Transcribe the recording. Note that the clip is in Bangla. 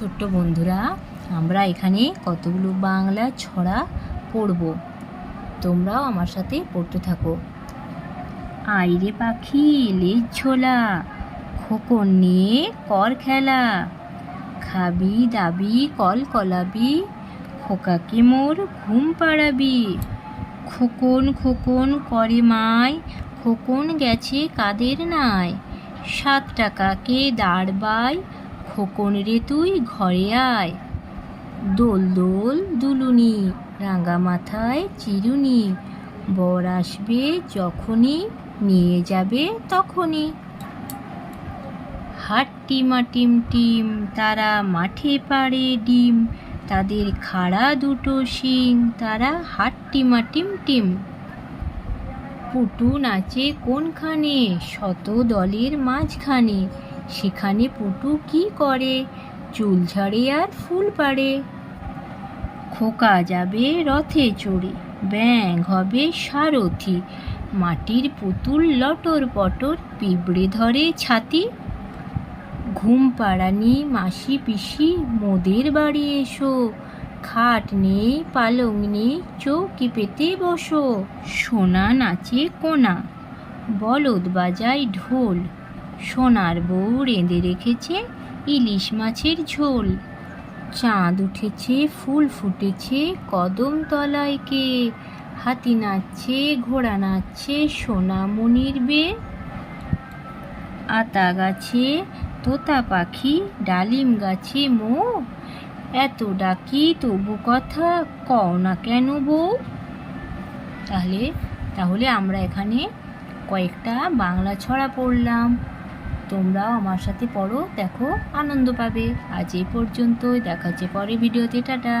ছোট্ট বন্ধুরা, আমরা এখানে কতগুলো বাংলা ছড়া পড়ব? তোমরাও আমার সাথে পড়তে থাকো। আইরে পাখি, লেজ ছোলা, খোকন নিয়ে কর খেলা। খাবি দাবি, কল কলাবি, খোকাকে মোর ঘুম পাড়াবি। খোকন খোকন করে মায়, খোকন গেছে কাদের নাই সাত টাকাকে দাঁড়বাই খোকন রে তুই ঘরে আয়। দোল দোল দুলুনি, রাঙা মাথায় চিরুনি। বর আসবে যখনই, নিয়ে যাবে তখনই। হাট্টিমা টিম টিম, তারা মাঠে পাড়ে ডিম। তাদের খাড়া দুটো শিং, তারা হাট্টিমা টিম টিম। পুটু নাচে কোনখানে, শত দলের মাঝখানে। সেখানে পুটু কি করে? চুল ঝাড়ে আর ফুল পাড়ে। খোকা যাবে রথে চড়ে ব্যাং হবে সারথি। মাটির পুতুল লটর পটর, পিঁপড়ে ধরে ছাতি। ঘুম পাড়ানি মাসি পিসি, মোদের বাড়ি এসো। খাট নেই, পালং নেই, চৌকি পেতে বসো। সোনা নাচে কোনা, বলদ বাজায় ঢোল। সোনার বউ রেঁধে রেখেছে ইলিশ মাছের ঝোল। চাঁদ উঠেছে, ফুল ফুটেছে, কদম তলায় কে? হাতি নাচছে, ঘোড়া নাচছে সোনামণির বে। আতা গাছে, তোতা পাখি, ডালিম গাছে মো। এত ডাকি, তবু কথা কও না কেন বউ? তাহলে তাহলে আমরা এখানে কয়েকটা বাংলা ছড়া পড়লাম। তোমরাও আমার সাথে পড়ো, দেখো, আনন্দ পাবে। আজ এই পর্যন্তই, দেখা হচ্ছে পরে ভিডিওতে, টাটা।